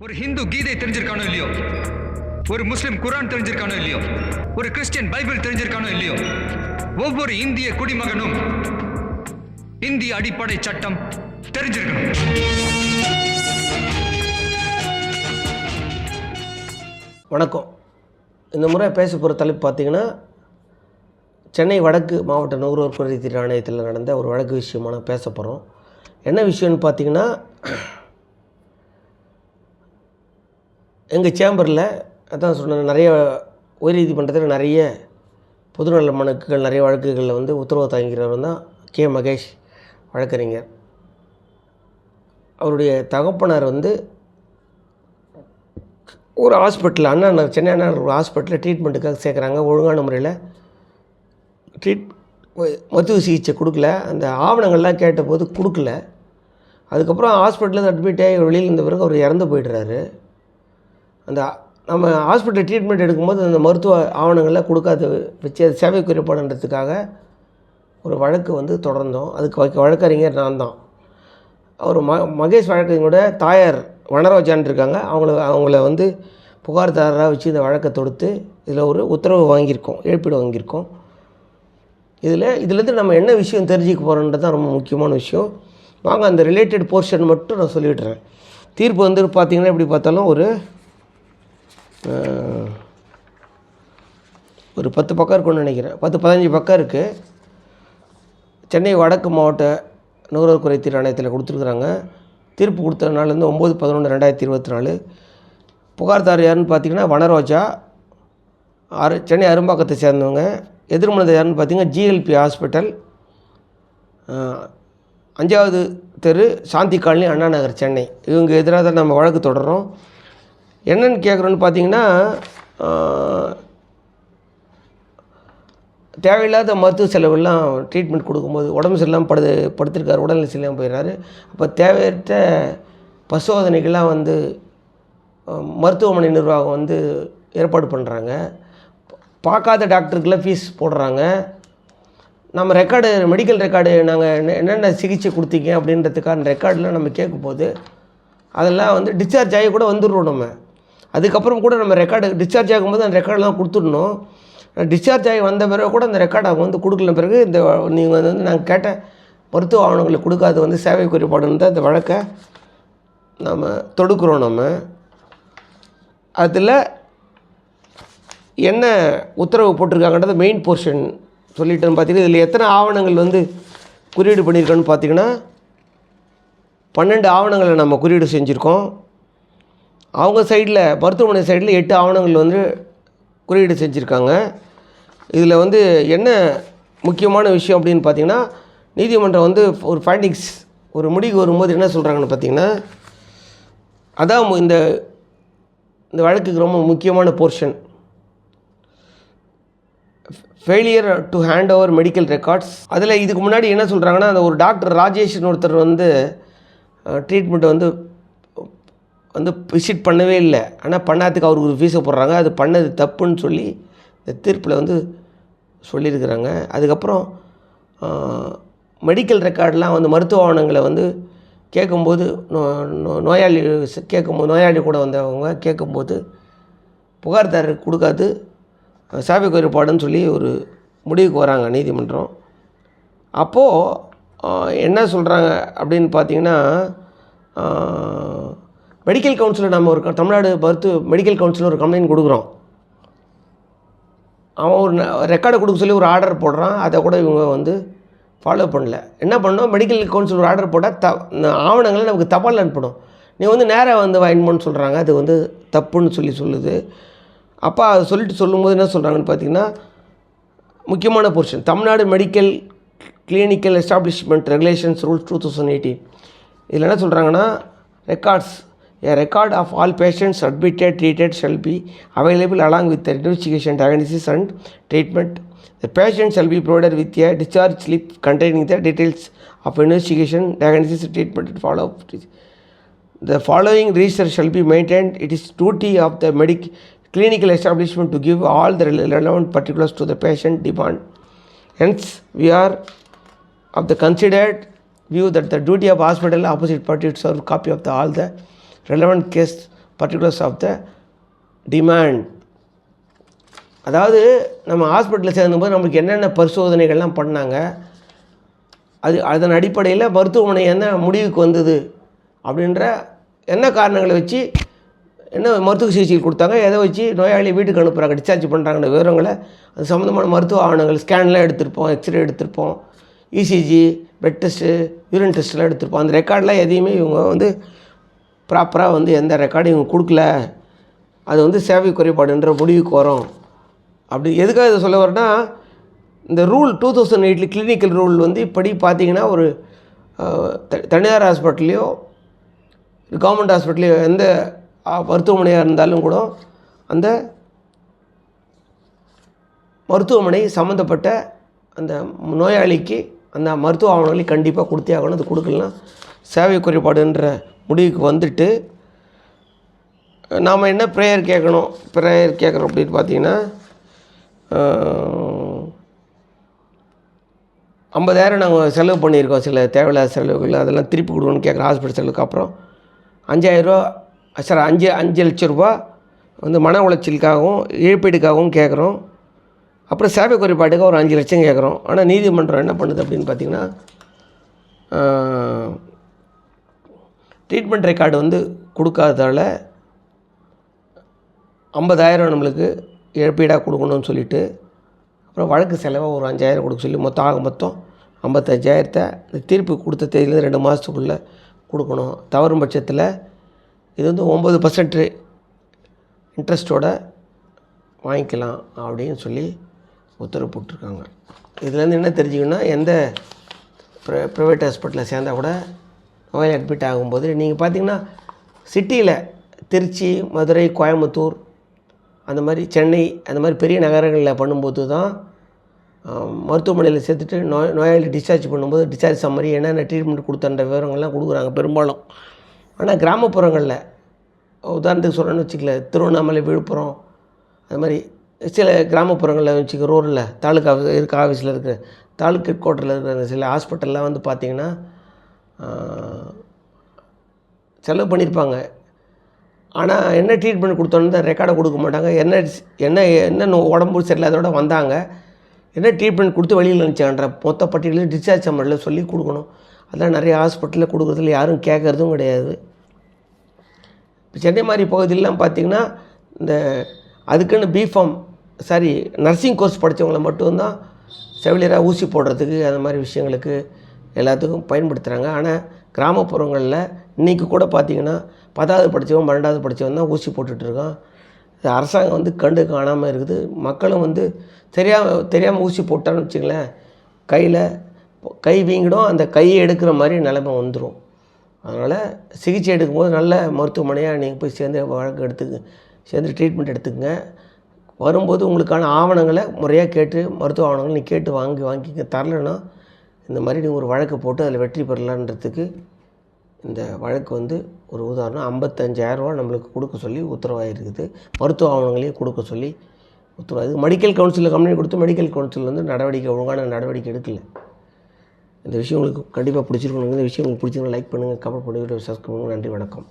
ஒரு ஹிந்து கீதை தெரிஞ்சிருக்கானோ இல்லையோ? ஒரு முஸ்லிம் குரான் தெரிஞ்சிருக்கானோ இல்லையோ? ஒரு கிறிஸ்டியன் பைபிள் தெரிஞ்சிருக்கானோ இல்லையோ? ஒவ்வொரு இந்திய குடிமகனும் இந்திய அடிப்படை சட்டம் தெரிஞ்சிருக்கணும். வணக்கம். இந்த முறை பேச போகிற தலைப்பு பார்த்தீங்கன்னா சென்னை வடக்கு மாவட்ட நுகர்வோர் குறைதீர் ஆணையத்தில் நடந்த ஒரு வழக்கு விஷயமா பேச போகிறோம் என்ன விஷயம்னு பார்த்தீங்கன்னா எங்கள் சேம்பரில் அதான் சொன்னேன் நிறைய உயர்நீதிமன்றத்தில் நிறைய பொதுநல மனுக்கள் நிறைய வழக்குகளில் வந்து உத்தரவு தாங்கிறவர் தான் கே மகேஷ் வழக்கறிஞர். அவருடைய தகப்பனார் வந்து ஒரு ஹாஸ்பிட்டல் அண்ணா சென்னை அண்ணா ஒரு ஹாஸ்பிட்டலில் ட்ரீட்மெண்ட்டுக்காக சேர்க்குறாங்க. ஒழுங்கான முறையில் ட்ரீட் மருத்துவ சிகிச்சை கொடுக்கல. அந்த ஆவணங்கள்லாம் கேட்டபோது கொடுக்கல. அதுக்கப்புறம் ஹாஸ்பிட்டலில் அட்மிட் ஆகி வெளியில் இருந்த பிறகு அவர் இறந்து போயிடுறாரு. அந்த நம்ம ஹாஸ்பிட்டல் ட்ரீட்மெண்ட் எடுக்கும்போது அந்த மருத்துவ ஆவணங்கள்லாம் கொடுக்காத வச்சு அது சேவை குறைபாடுன்றதுக்காக ஒரு வழக்கு வந்து தொடர்ந்தோம். அதுக்கு வைக்க வழக்கறிஞர் நான் தான். அவர் ம மகேஷ் வழக்கறிஞரோட தாயார் வனரோஜான் இருக்காங்க அவங்கள அவங்கள வந்து புகார்தாரராக வச்சு இந்த வழக்கை தொடுத்து இதில் ஒரு உத்தரவு வாங்கியிருக்கோம். இழப்பீடு வாங்கியிருக்கோம். இதில் இதுலேருந்து நம்ம என்ன விஷயம் தெரிஞ்சுக்க போகிறோன்றது தான் ரொம்ப முக்கியமான விஷயம். வாங்க அந்த ரிலேட்டட் போர்ஷன் மட்டும் நான் சொல்லிவிட்றேன் தீர்ப்பு வந்து பார்த்திங்கன்னா எப்படி பார்த்தாலும் ஒரு ஒரு பத்து பக்கம் இருக்கும்னு நினைக்கிறேன். பத்து பதினஞ்சு பக்கம் இருக்குது சென்னை வடக்கு மாவட்ட நுகர்வோர் குறைத்தீர் ஆணையத்தில் கொடுத்துருக்குறாங்க. தீர்ப்பு கொடுத்த நாள்லேருந்து ஒம்பது பதினொன்று ரெண்டாயிரத்தி இருபத்தி நாலு. புகார்தார் யாருன்னு பார்த்தீங்கன்னா வனரோஜா. அரு சென்னை அரும்பாக்கத்தை சேர்ந்தவங்க. எதிர்மனது யாருன்னு பார்த்தீங்கன்னா ஜிஎல்பி ஹாஸ்பிட்டல். அஞ்சாவது தெரு சாந்தி காலனி அண்ணா நகர் சென்னை. இவங்க எதிராக தான் நம்ம வழக்கு தொடரும் என்னன்னு கேட்குறோன்னு பார்த்தீங்கன்னா தேவையில்லாத மருத்துவ செலவெல்லாம் ட்ரீட்மெண்ட் கொடுக்கும்போது உடம்பு சரியில்லாமல் படுது படுத்திருக்காரு உடல்நிலை சரியில்லாமல் போயிடுறாரு. அப்போ தேவையற்ற பரிசோதனைகள்லாம் வந்து மருத்துவமனை நிர்வாகம் வந்து ஏற்பாடு பண்ணுறாங்க பார்க்காத டாக்டருக்கெல்லாம் ஃபீஸ் போடுறாங்க. நம்ம ரெக்கார்டு மெடிக்கல் ரெக்கார்டு நாங்கள் என்ன என்னென்ன சிகிச்சை கொடுத்தீங்க அப்படின்றதுக்கான ரெக்கார்டெலாம் நம்ம கேட்கும்போது அதெல்லாம் வந்து டிஸ்சார்ஜ் ஆகி கூட வந்துடுறோம் நம்ம. அதுக்கப்புறம் கூட நம்ம ரெக்கார்டு டிஸ்சார்ஜ் ஆகும்போது அந்த ரெக்கார்டெலாம் கொடுத்துடணும். டிஸ்சார்ஜ் ஆகி வந்த பிறகு கூட அந்த ரெக்கார்டு அவங்க வந்து கொடுக்கல பிறகு இந்த நீங்கள் வந்து நாங்கள் கேட்ட மருத்துவ ஆவணங்களை கொடுக்காது வந்து சேவை குறைபாடுன்னு தான் இந்த வழக்கை நாம் தொடுக்கிறோம் நம்ம அதில் என்ன உத்தரவு போட்டிருக்காங்கன்றது மெயின் போர்ஷன் சொல்லிட்டேன்னு பார்த்தீங்கன்னா இதில் எத்தனை ஆவணங்கள் வந்து குறியீடு பண்ணியிருக்கோன்னு பார்த்தீங்கன்னா பன்னெண்டு ஆவணங்களை நம்ம குறியீடு செஞ்சுருக்கோம். அவங்க சைடில் மருத்துவமனை சைடில் எட்டு ஆவணங்கள் வந்து குறியீடு செஞ்சுருக்காங்க. இதில் வந்து என்ன முக்கியமான விஷயம் அப்படின்னு பார்த்தீங்கன்னா நீதிமன்றம் வந்து ஒரு ஃபைண்டிங்ஸ் ஒரு முடிவு வரும்போது என்ன சொல்கிறாங்கன்னு பார்த்தீங்கன்னா அதான் இந்த இந்த வழக்குக்கு ரொம்ப முக்கியமான portion failure to hand over medical records அதில் இதுக்கு முன்னாடி என்ன சொல்கிறாங்கன்னா அந்த ஒரு டாக்டர் ராஜேஷ்னு ஒருத்தர் வந்து ட்ரீட்மெண்ட் வந்து வந்து விசிட் பண்ணவே இல்லை. ஆனால் பண்ணாததுக்கு அவருக்கு ஒரு ஃபீஸை போடுறாங்க. அது பண்ணது தப்புன்னு சொல்லி இந்த தீர்ப்பில் வந்து சொல்லியிருக்கிறாங்க. அதுக்கப்புறம் மெடிக்கல் ரெக்கார்டெலாம் வந்து மருத்துவ ஆவணங்களை வந்து கேட்கும்போது நோ நோ- நோயாளி கேட்கும்போது நோயாளி கூட வந்தவங்க கேட்கும்போது புகார்தாரர் கொடுக்காது. சாவி குறைபாடுன்னு சொல்லி ஒரு முடிவுக்கு வராங்க நீதிமன்றம். அப்போது என்ன சொல்கிறாங்க அப்படின்னு பார்த்தீங்கன்னா மெடிக்கல் கவுன்சிலில் நம்ம ஒரு தமிழ்நாடு மருத்துவ மெடிக்கல் கவுன்சிலில் ஒரு கம்ப்ளைண்ட் கொடுக்குறோம். அவன் ஒரு ரெக்கார்டை கொடுக்க சொல்லி ஒரு ஆர்டர் போடுறான். அதை கூட இவங்க வந்து ஃபாலோ பண்ணல. என்ன பண்ணோம்? மெடிக்கல் கவுன்சில் ஒரு ஆர்டர் போட்டால் த ஆவணங்களை நமக்கு தபால் அனுப்பணும். நீ வந்து நேராக வந்து வாங்கிப்போன்னு சொல்கிறாங்க அது வந்து தப்புன்னு சொல்லி சொல்லுது. அப்பா அதை சொல்லிட்டு சொல்லும்போது என்ன சொல்கிறாங்கன்னு பார்த்தீங்கன்னா முக்கியமான portion Tamil Nadu medical clinical establishment regulations rules two thousand eighteen இதில் என்ன சொல்கிறாங்கன்னா records a record of all patients admitted treated shall be available along with the investigation diagnosis and treatment the patient shall be provided with a discharge slip containing the details of investigation diagnosis treatment and follow-up the following register shall be maintained. It is duty of the medic clinical establishment to give all the relevant particulars to the patient demand. Hence, we are of the considered view that the duty of hospital opposite party to serve copy of the all the relevant case particulars of the demand அதாவது நம்ம ஹாஸ்பிட்டலில் சேர்ந்தபோது நம்மளுக்கு என்னென்ன பரிசோதனைகள்லாம் பண்ணாங்க? அது அதன் அடிப்படையில் மருத்துவமனை என்ன முடிவுக்கு வந்தது? அப்படின்ற என்ன காரணங்களை வச்சு என்ன மருத்துவ சிகிச்சை கொடுத்தாங்க? எதை வச்சு நோயாளி வீட்டுக்கு அனுப்புகிறாங்க டிஸ்சார்ஜ் பண்ணுறாங்கன்ற விவரங்களை அது சம்மந்தமான மருத்துவ ஆவணங்கள் ஸ்கேன்லாம் எடுத்திருப்போம் எக்ஸ்ரே எடுத்திருப்போம். இசிஜி பெட் டெஸ்ட்டு யூரின் டெஸ்ட்லாம் எடுத்திருப்போம். அந்த ரெக்கார்ட்லாம் எதையுமே இவங்க வந்து ப்ராப்பராக வந்து எந்த ரெக்கார்டும் இவங்க கொடுக்கல. அது வந்து சேவை குறைபாடுன்ற முடிவுக்கு வரும். அப்படி எதுக்காக இதை சொல்ல வரேன்னா இந்த ரூல் டூ தௌசண்ட் எயிட்டில் கிளினிக்கல் ரூல் வந்து இப்படி பார்த்தீங்கன்னா ஒரு த- தனியார் ஹாஸ்பிட்டல்லையோ கவர்மெண்ட் ஹாஸ்பிட்டல்லையோ எந்த மருத்துவமனையாக இருந்தாலும் கூட அந்த மருத்துவமனை சம்மந்தப்பட்ட அந்த நோயாளிக்கு அந்த மருத்துவ ஆவணங்களை கண்டிப்பாக கொடுத்தே ஆகணும். அது கொடுக்கலாம் சேவை குறைபாடுன்ற முடிவுக்கு வந்துட்டு நாம் என்ன ப்ரேயர் கேட்கணும் ப்ரேயர் கேட்குறோம் அப்படின்னு பார்த்தீங்கன்னா ஐம்பதாயிரம் நாங்கள் செலவு பண்ணியிருக்கோம். சில தேவையில்லாத செலவுகள் அதெல்லாம் திருப்பி கொடுக்கணும்னு கேட்குற ஹாஸ்பிட்டல் செலவுக்கு அப்புறம் அஞ்சாயிரரூவா சார் அஞ்சு அஞ்சு லட்ச ரூபா வந்து மன உளைச்சலுக்காகவும் இழப்பீடுக்காகவும் கேட்குறோம். அப்புறம் சேவை குறைபாட்டுக்கு ஒரு அஞ்சு லட்சம் கேட்குறோம். ஆனால் நீதிமன்றம் என்ன பண்ணுது அப்படின்னு பார்த்தீங்கன்னா ட்ரீட்மெண்ட் ரெக்கார்டு வந்து கொடுக்காததால் ஐம்பதாயிரம் நம்மளுக்கு இழப்பீடாக கொடுக்கணும்னு சொல்லிட்டு அப்புறம் வழக்கு செலவாக ஒரு அஞ்சாயிரம் கொடுக்க சொல்லி மொத்தம் ஆக மொத்தம் ஐம்பத்தஞ்சாயிரத்தை தீர்ப்பு கொடுத்த தேதியிலேருந்து ரெண்டு மாதத்துக்குள்ளே கொடுக்கணும். தவறும் பட்சத்தில் இது வந்து ஒம்பது பர்சன்ட் இன்ட்ரெஸ்ட்டோட வாங்கிக்கலாம் அப்படின்னு சொல்லி உத்தரவு போட்டிருக்காங்க. இதுலேருந்து என்ன தெரிஞ்சுக்கணும்னா எந்த ப்ரை ப்ரைவேட் ஹாஸ்பிட்டலில் சேர்ந்தா கூட நோய் அட்மிட் ஆகும்போது நீங்கள் பார்த்தீங்கன்னா சிட்டியில் திருச்சி மதுரை கோயம்புத்தூர் அந்த மாதிரி சென்னை அந்த மாதிரி பெரிய நகரங்களில் பண்ணும்போது தான் மருத்துவமனையில் சேர்த்துட்டு நோய் நோயாளி டிஸ்சார்ஜ் பண்ணும்போது டிஸ்சார்ஜ் சம்மரி என்னென்ன ட்ரீட்மெண்ட் கொடுத்தன்ற விவரங்கள்லாம் கொடுக்குறாங்க பெரும்பாலும். ஆனால் கிராமப்புறங்களில் உதாரணத்துக்கு சொல்கிறேன்னு வச்சுக்கல திருவண்ணாமலை விழுப்புரம் அது மாதிரி சில கிராமப்புறங்களில் வச்சுக்க ரூரில் தாலுக்கா ஆஃபீஸ் இருக்க ஆஃபீஸில் இருக்கிற தாலுக்கு ஹெட் குவார்ட்டரில் இருக்கிற சில ஹாஸ்பிட்டல்லாம் வந்து பார்த்திங்கன்னா செலவு பண்ணியிருப்பாங்க. ஆனால் என்ன ட்ரீட்மெண்ட் கொடுத்தோன்னு ரெக்கார்டை கொடுக்க மாட்டாங்க. என்ன என்ன என்ன உடம்பு சரியில்லாதோட வந்தாங்க. என்ன ட்ரீட்மெண்ட் கொடுத்து வெளியில் அனுப்பிச்சாங்கன்ற மொத்த பட்டியலையும் டிஸ்சார்ஜ் சம்மரில் சொல்லி கொடுக்கணும். அதெல்லாம் நிறைய ஹாஸ்பிட்டலில் கொடுக்குறதுல யாரும் கேட்குறதும் கிடையாது. இப்போ சென்னை மாதிரி பகுதியிலலாம் பார்த்திங்கன்னா இந்த அதுக்குன்னு B Pharm sorry nursing course படித்தவங்களை மட்டும்தான் செவிலியராக ஊசி போடுறதுக்கு அந்த மாதிரி விஷயங்களுக்கு எல்லாத்துக்கும் பயன்படுத்துகிறாங்க ஆனால் கிராமப்புறங்களில் இன்றைக்கி கூட பார்த்திங்கன்னா பத்தாவது படித்தவன் பன்னெண்டாவது படித்தவன் தான் ஊசி போட்டுட்ருக்கான் இது அரசாங்கம் வந்து கண்டு காணாமல் இருக்குது. மக்களும் வந்து தெரியாமல் தெரியாமல் ஊசி போட்டான்னு வச்சுங்களேன் கையில் கை வீங்கிடும் அந்த கையை எடுக்கிற மாதிரி நிலைமை வந்துடும் அதனால் சிகிச்சை எடுக்கும்போது நல்ல மருத்துவமனையாக நீங்கள் போய் சேர்ந்து வழக்கு எடுத்துக்க சேர்ந்து ட்ரீட்மெண்ட் எடுத்துக்கங்க. வரும்போது உங்களுக்கான ஆவணங்களை முறையாக கேட்டு மருத்துவ ஆவணங்களை நீ கேட்டு வாங்கி வாங்கிக்க. தரலைன்னா இந்த மாதிரி நீங்கள் ஒரு வழக்கு போட்டு அதில் வெற்றி பெறலான்றதுக்கு இந்த வழக்கு வந்து ஒரு உதாரணம் 55000 நம்மளுக்கு கொடுக்க சொல்லி உத்தரவாயிருக்குது. மருத்துவ ஆவணங்களையும் கொடுக்க சொல்லி உத்தரவு மெடிக்கல் கவுன்சிலில் கம்ப்ளைண்ட் கொடுத்து மெடிக்கல் கவுன்சில் வந்து நடவடிக்கை ஒழுங்கான நடவடிக்கை எடுக்கல. இந்த விஷயம் உங்களுக்கு கண்டிப்பாக பிடிச்சிருக்கணும் இந்த விஷயம் உங்களுக்கு பிடிச்சிருக்கணும் லைக் பண்ணுங்கள் கமெண்ட் பண்ணுங்கள் சப்ஸ்கிரைப் பண்ணுங்கள் நன்றி வணக்கம்.